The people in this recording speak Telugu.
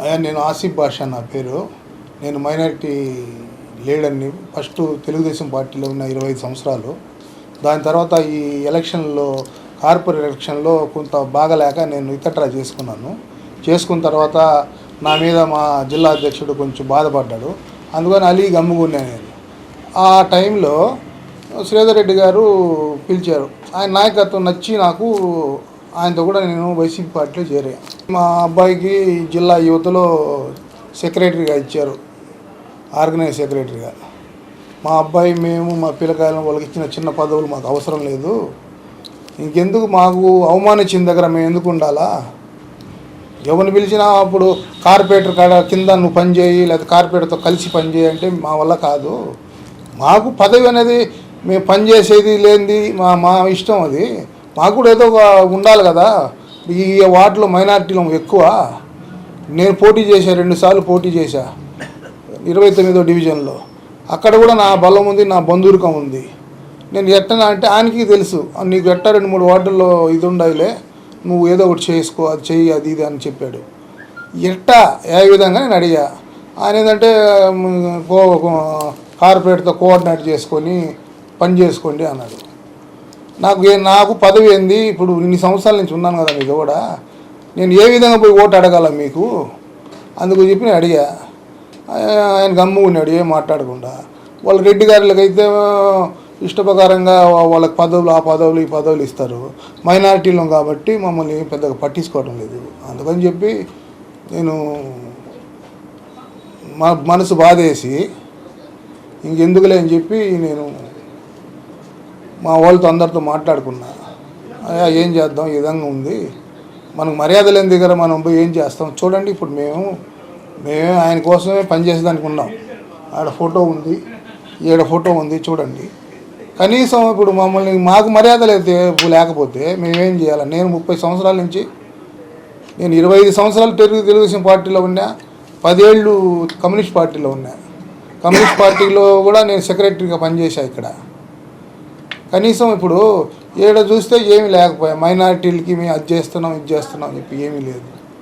అయ్యా నేను ఆసిఫ్ బాషా నా పేరు. నేను మైనారిటీ లీడర్ని ఫస్ట్ తెలుగుదేశం పార్టీలో ఉన్న ఇరవై ఐదు సంవత్సరాలు. దాని తర్వాత ఈ ఎలక్షన్లో కార్పొరేట్ ఎలక్షన్లో కొంత బాగలేక నేను ఇతట్రా చేసుకున్నాను. చేసుకున్న తర్వాత నా మీద మా జిల్లా అధ్యక్షుడు కొంచెం బాధపడ్డాడు. అందుకని అలీ గమ్ముగున్నా నేను. ఆ టైంలో శ్రీధర్ రెడ్డి గారు పిలిచారు. ఆయన నాయకత్వం నచ్చి నాకు ఆయనతో కూడా నేను వైసీపీ పార్టీలో చేరాను. మా అబ్బాయికి జిల్లా యువతలో సెక్రటరీగా ఇచ్చారు ఆర్గనైజ్ సెక్రటరీగా. మా అబ్బాయి మేము మా పిల్లకాయలు వాళ్ళకి ఇచ్చిన చిన్న పదవులు మాకు అవసరం లేదు. ఇంకెందుకు మాకు అవమానించిన దగ్గర మేము ఎందుకు ఉండాలా? ఎవరిని పిలిచినా అప్పుడు కార్పొరేటర్ కాడ కింద నువ్వు పనిచేయి లేకపోతే లేదా కార్పొరేటర్తో కలిసి పనిచేయి అంటే మా వల్ల కాదు. మాకు పదవి అనేది మేము పని చేసేది లేనిది మా మా ఇష్టం అది. మాకు కూడా ఏదో ఒక ఉండాలి కదా. ఈ వార్డులో మైనార్టీలు ఎక్కువ. నేను పోటీ చేశా రెండుసార్లు పోటీ చేశా. ఇరవై తొమ్మిదో డివిజన్లో. అక్కడ కూడా నా బలం ఉంది నా బంధువురికం ఉంది. నేను ఎట్టనా అంటే ఆయనకి తెలుసు. నీకు ఎట్ట రెండు మూడు వార్డుల్లో ఇది ఉండాలిలే. నువ్వు ఏదో ఒకటి చేసుకో అది చెయ్యి అది ఇది అని చెప్పాడు. ఎట్ట? ఏ విధంగా? నేను అడిగా. ఆయన ఏంటంటే కార్పొరేట్తో కోఆర్డినేట్ చేసుకొని పని చేసుకోండి అన్నాడు. నాకు నాకు పదవి ఏంది? ఇప్పుడు ఇన్ని సంవత్సరాల నుంచి ఉన్నాను కదా మీకు కూడా నేను ఏ విధంగా పోయి ఓటు అడగాల మీకు? అందుకు చెప్పి నేను అడిగా. ఆయన ఆయన గమ్ముకున్నాడు ఏం మాట్లాడకుండా. వాళ్ళ రెడ్డి గారులకైతే ఇష్టప్రకారంగా వాళ్ళకి పదవులు ఆ పదవులు ఈ పదవులు ఇస్తారు. మైనారిటీలో కాబట్టి మమ్మల్ని పెద్దగా పట్టించుకోవడం లేదు. అందుకని చెప్పి నేను మనసు బాధేసి ఇంకెందుకులే అని చెప్పి నేను మా వాళ్ళతో అందరితో మాట్లాడుకున్నా. అయ్యా ఏం చేద్దాం? ఈ విధంగా ఉంది. మనకు మర్యాద లేని దగ్గర మనం పోయి ఏం చేస్తాం? చూడండి ఇప్పుడు మేము మేమే ఆయన కోసమే పనిచేసేదానికి ఉన్నాం. ఆడ ఫోటో ఉంది. ఈడ ఫోటో ఉంది చూడండి. కనీసం ఇప్పుడు మమ్మల్ని మాకు మర్యాద లేతే లేకపోతే మేమేం చేయాలి? నేను ముప్పై సంవత్సరాల నుంచి నేను ఇరవై ఐదు సంవత్సరాలు తెలుగు తెలుగుదేశం పార్టీలో ఉన్నా పదేళ్ళు కమ్యూనిస్ట్ పార్టీలో ఉన్నా. కమ్యూనిస్ట్ పార్టీలో కూడా నేను సెక్రటరీగా పనిచేశా ఇక్కడ. కనీసం ఇప్పుడు ఏడ చూస్తే ఏమి లేకపోయా? మైనారిటీలకి మేము అది చేస్తున్నాం ఇది చేస్తున్నాం అని చెప్పి ఏమీ లేదు.